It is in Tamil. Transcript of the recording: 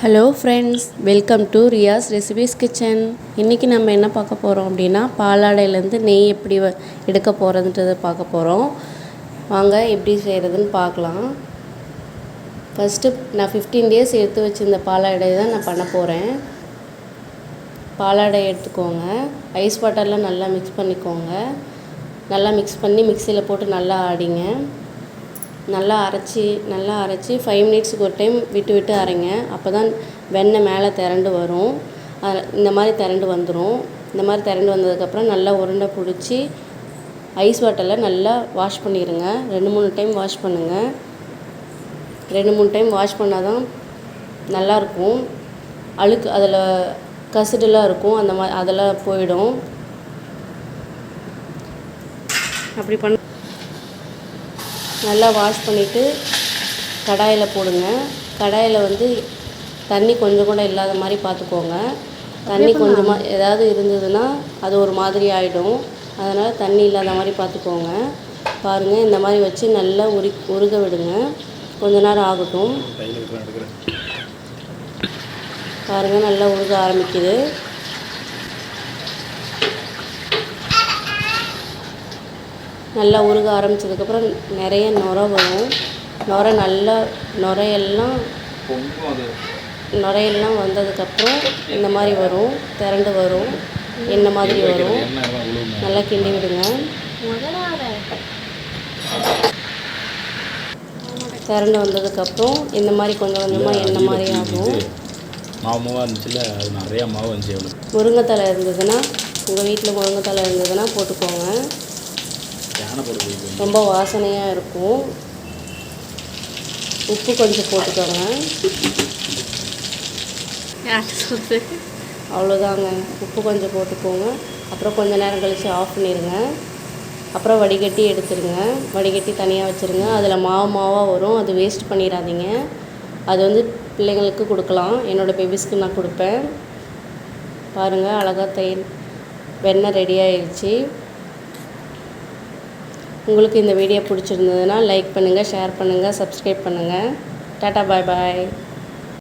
Hello friends welcome to Riya's recipes kitchen இன்றைக்கி நம்ம என்ன பார்க்க போகிறோம் அப்படின்னா பாலாடையிலேருந்து நெய் எப்படி வ எடுக்க போகிறதுன்றதை பார்க்க போகிறோம் வாங்க எப்படி செய்கிறதுன்னு பார்க்கலாம். ஃபஸ்ட்டு நான் ஃபிஃப்டீன் டேஸ் எடுத்து வச்சுருந்த பாலாடை தான் நான் பண்ண போகிறேன் பாலாடை எடுத்துக்கோங்க. ஐஸ் வாட்டரில் நல்லா மிக்ஸ் பண்ணிக்கோங்க. நல்லா மிக்ஸ் பண்ணி மிக்சியில் போட்டு நல்லா ஆடிங்க. நல்லா அரைச்சி நல்லா அரைச்சி ஃபைவ் மினிட்ஸுக்கு ஒரு டைம் விட்டு விட்டு அரைங்க. அப்போ தான் வெண்ணெய் மேலே திரண்டு வரும். இந்த மாதிரி திரண்டு வந்துடும் இந்த மாதிரி திரண்டு வந்ததுக்கப்புறம் நல்லா உருண்டை பிடிச்சி ஐஸ் வாட்டரில் நல்லா வாஷ் பண்ணிடுங்க ரெண்டு மூணு டைம் வாஷ் பண்ணுங்கள் ரெண்டு மூணு டைம் வாஷ் பண்ணால் தான் நல்லாயிருக்கும் அழுக்கு அதில் கசுடெல்லாம் இருக்கும். அந்த மாதிரி அதெல்லாம் போயிடும். அப்படி பண்ண நல்லா வாஷ் பண்ணிவிட்டு கடாயில் போடுங்க. கடாயில் வந்து தண்ணி கொஞ்சம் கூட இல்லாத மாதிரி பார்த்துக்கோங்க. தண்ணி கொஞ்சமாக ஏதாவது இருந்ததுன்னா அது ஒரு மாதிரி ஆகிடும் அதனால் தண்ணி இல்லாத மாதிரி பார்த்துக்கோங்க. பாருங்கள் இந்த மாதிரி வச்சு நல்லா உரி உருக விடுங்க. கொஞ்ச நேரம் ஆகட்டும். பாருங்கள் நல்லா உருக ஆரம்பிக்குது. நல்லா உருக ஆரம்பித்ததுக்கப்புறம் நிறைய நுர வரும். நுர நல்லா நுரையெல்லாம் நுரையெல்லாம் வந்ததுக்கப்புறம் இந்த மாதிரி வரும். திரண்டு வரும். என்ன மாதிரி வரும்? நல்லா கிண்டி விடுங்க. திரண்டு வந்ததுக்கப்புறம் இந்த மாதிரி கொஞ்சம் கொஞ்சமாக எண்ணெய் மாதிரி ஆகும்? மாவு மாவாக இருந்துச்சுல்ல அது நிறையா மாவு அவளுக்கு. முருங்கைத்தலை இருந்ததுன்னா உங்கள் வீட்டில் முருங்கைத்தலை இருந்ததுன்னா போட்டுக்கோங்க. போயிருக்கு ரொம்ப வாசனையாக இருக்கும். உப்பு கொஞ்சம் போட்டுக்கோங்க. அவ்வளோதாங்க. உப்பு கொஞ்சம் போட்டுக்கோங்க. அப்புறம் கொஞ்ச நேரம் கழித்து ஆஃப் பண்ணிடுங்க அப்புறம் வடிகட்டி எடுத்துருங்க. வடிகட்டி தனியாக வச்சுருங்க. அதில் மாவு மாவாக வரும். அது வேஸ்ட் பண்ணிடாதீங்க. அது வந்து பிள்ளைங்களுக்கு கொடுக்கலாம். என்னோடய பேபிஸ்க்கு நான் கொடுப்பேன். பாருங்கள் அழகாக தயிர் வெண்ணெய் ரெடி ஆயிடுச்சு உங்களுக்கு இந்த வீடியோ பிடிச்சிருந்ததுன்னா லைக் பண்ணுங்கள் ஷேர் பண்ணுங்கள் சப்ஸ்கிரைப் பண்ணுங்கள் டாட்டா பாய் பாய்